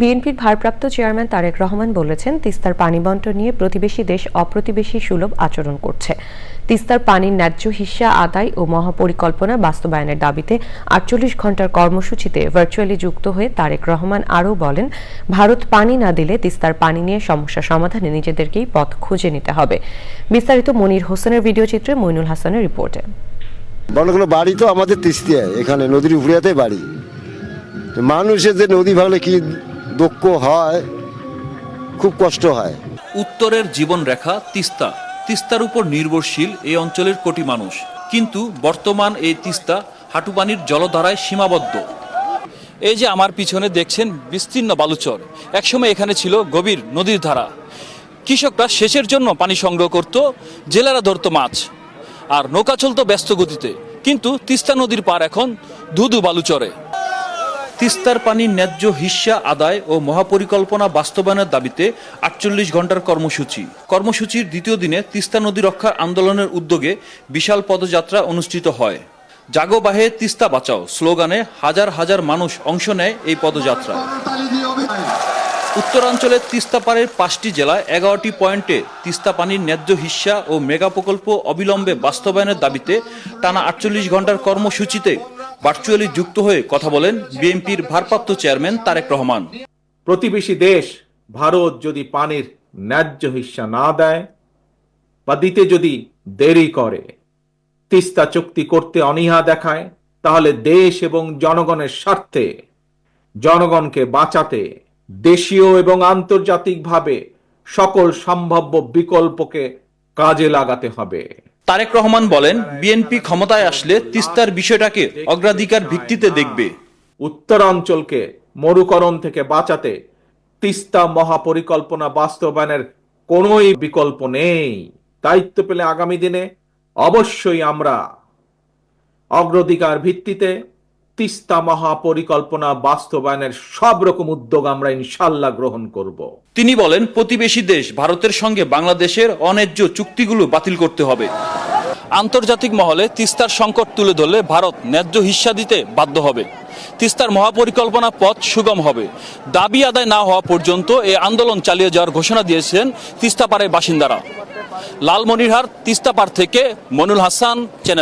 বিএনপির ভারপ্রাপ্ত চেয়ারম্যান তারেক রহমান বলেছেন, তিস্তার পানি বন্টন নিয়ে প্রতিবেশী দেশ অপ্রতিবেশী সুলভ আচরণ করছে। তিস্তার পানির ন্যায্য হিস্যা আদায় ও মহাপরিকল্পনা বাস্তবায়নের দাবিতে আটচল্লিশ ঘণ্টার কর্মসূচিতে ভার্চুয়ালি যুক্ত হয়ে তারেক রহমান আরও বলেন, ভারত পানি না দিলে তিস্তার পানি নিয়ে সমস্যা সমাধানে নিজেদেরকেই পথ খুঁজে নিতে হবে। বিস্তারিত মনির হোসেনের ভিডিও চিত্রে মইনুল হাসানের রিপোর্টে। বড় বাড়ি তো আমাদের তিস্তিয়ায় এখানে নদীর উপরিয়াতে বাড়ি। মানুষের যে নদী ভাঙলে কি দুঃখ হয়, খুব কষ্ট হয়। উত্তরের জীবনরেখা তিস্তা। তিস্তার উপর নির্ভরশীল এই অঞ্চলের কোটি মানুষ। কিন্তু বর্তমান এই তিস্তা হাঁটুপানির জলধারায় সীমাবদ্ধ। এই যে আমার পিছনে দেখছেন বিস্তীর্ণ বালুচর, একসময় এখানে ছিল গভীর নদীর ধারা। কৃষকরা সেচের জন্য পানি সংগ্রহ করত, জেলেরা ধরত মাছ। আর নৌকা চলতো ব্যস্ত গতিতে। কিন্তু তিস্তা নদীর পার এখন ধুধু বালুচরে। তিস্তার পানির ন্যায্য হিস্যা আদায় ও মহাপরিকল্পনা বাস্তবায়নের দাবিতে আটচল্লিশ ঘণ্টার কর্মসূচি। কর্মসূচির দ্বিতীয় দিনে তিস্তা নদী রক্ষা আন্দোলনের উদ্যোগে বিশাল পদযাত্রা অনুষ্ঠিত হয়। জাগো বাহে তিস্তা বাঁচাও স্লোগানে হাজার হাজার মানুষ অংশ নেয় এই পদযাত্রায় উত্তরাঞ্চলের তিস্তা পাড়ের পাঁচটি জেলায় এগারোটি পয়েন্টে তিস্তা পানির ন্যায্য হিস্যা ও মেগা প্রকল্প অবিলম্বে বাস্তবায়নের দাবিতে টানা আটচল্লিশ ঘণ্টার কর্মসূচিতে ভার্চুয়ালি যুক্ত হয়ে কথা বলেন বিএনপির ভারপ্রাপ্ত চেয়ারম্যান তারেক রহমান। প্রতিবেশী দেশ, ভারত যদি পানির ন্যায্য হিস্সা না দেয়, বা দিতে যদি দেরি করে, তিস্তা চুক্তি করতে অনীহা দেখায়, তাহলে দেশ এবং জনগণের স্বার্থে, জনগণকে বাঁচাতে, দেশীয় এবং আন্তর্জাতিকভাবে সকল সম্ভাব্য বিকল্পকে কাজে লাগাতে হবে। তারেক রহমান বলেন, বিএনপি ক্ষমতায় আসলে তিস্তার বিষয়টাকে অগ্রাধিকার ভিত্তিতে দেখবে। উত্তরাঞ্চলকে মরুকরণ থেকে বাঁচাতে তিস্তা মহাপরিকল্পনা বাস্তবায়নের কোনোই বিকল্প নেই। দায়িত্ব পেলে আগামী দিনে অবশ্যই আমরা অগ্রাধিকার ভিত্তিতে তিস্তা মহাপরিকল্পনা বাস্তবায়নের সব রকম উদ্যোগ আমরা ইনশাল্লাহ গ্রহণ করব। তিনি বলেন, প্রতিবেশী দেশ ভারতের সঙ্গে বাংলাদেশের অন্যায্য চুক্তিগুলো বাতিল করতে হবে। আন্তর্জাতিক মহলে তিস্তার সংকট তুলে ধরলে ভারত ন্যায্য হিস্সা দিতে বাধ্য হবে। তিস্তার মহাপরিকল্পনা পথ সুগম হবে। দাবি আদায় না হওয়া পর্যন্ত এই আন্দোলন চালিয়ে যাওয়ার ঘোষণা দিয়েছেন তিস্তাপাড়ের বাসিন্দারা। লালমনিরহাট, তিস্তাপাড় থেকে মনুল হাসান চ্যানেল